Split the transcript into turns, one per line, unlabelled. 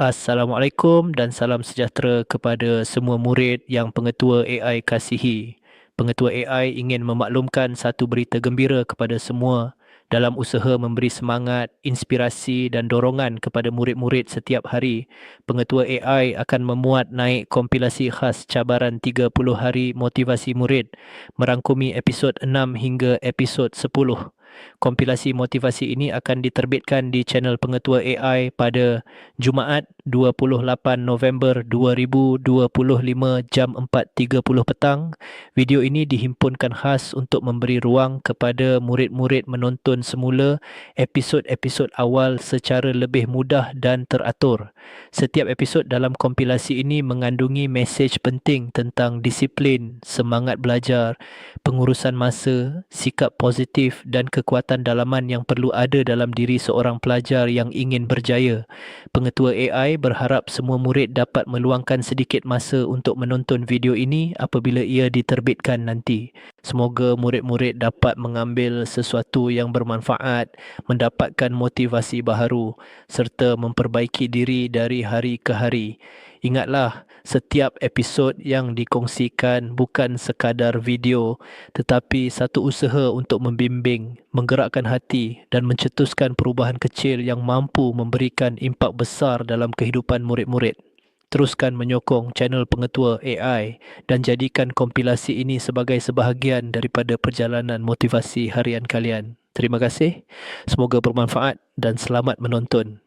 Assalamualaikum dan salam sejahtera kepada semua murid yang pengetua AI kasihi. Pengetua AI ingin memaklumkan satu berita gembira kepada semua dalam usaha memberi semangat, inspirasi dan dorongan kepada murid-murid setiap hari. Pengetua AI akan memuat naik kompilasi khas cabaran 30 hari motivasi murid merangkumi episod 6 hingga episod 10. Kompilasi motivasi ini akan diterbitkan di channel Pengetua AI pada Jumaat 28 November 2025 jam 4.30 petang. Video ini dihimpunkan khas untuk memberi ruang kepada murid-murid menonton semula episod-episod awal secara lebih mudah dan teratur. Setiap episod dalam kompilasi ini mengandungi mesej penting tentang disiplin, semangat belajar, pengurusan masa, sikap positif dan kekuatan dalaman yang perlu ada dalam diri seorang pelajar yang ingin berjaya. Pengetua AI berharap semua murid dapat meluangkan sedikit masa untuk menonton video ini apabila ia diterbitkan nanti. Semoga murid-murid dapat mengambil sesuatu yang bermanfaat, mendapatkan motivasi baharu serta memperbaiki diri dari hari ke hari. Ingatlah, setiap episod yang dikongsikan bukan sekadar video tetapi satu usaha untuk membimbing, menggerakkan hati dan mencetuskan perubahan kecil yang mampu memberikan impak besar dalam kehidupan murid-murid. Teruskan menyokong channel pengetua AI dan jadikan kompilasi ini sebagai sebahagian daripada perjalanan motivasi harian kalian. Terima kasih. Semoga bermanfaat dan selamat menonton.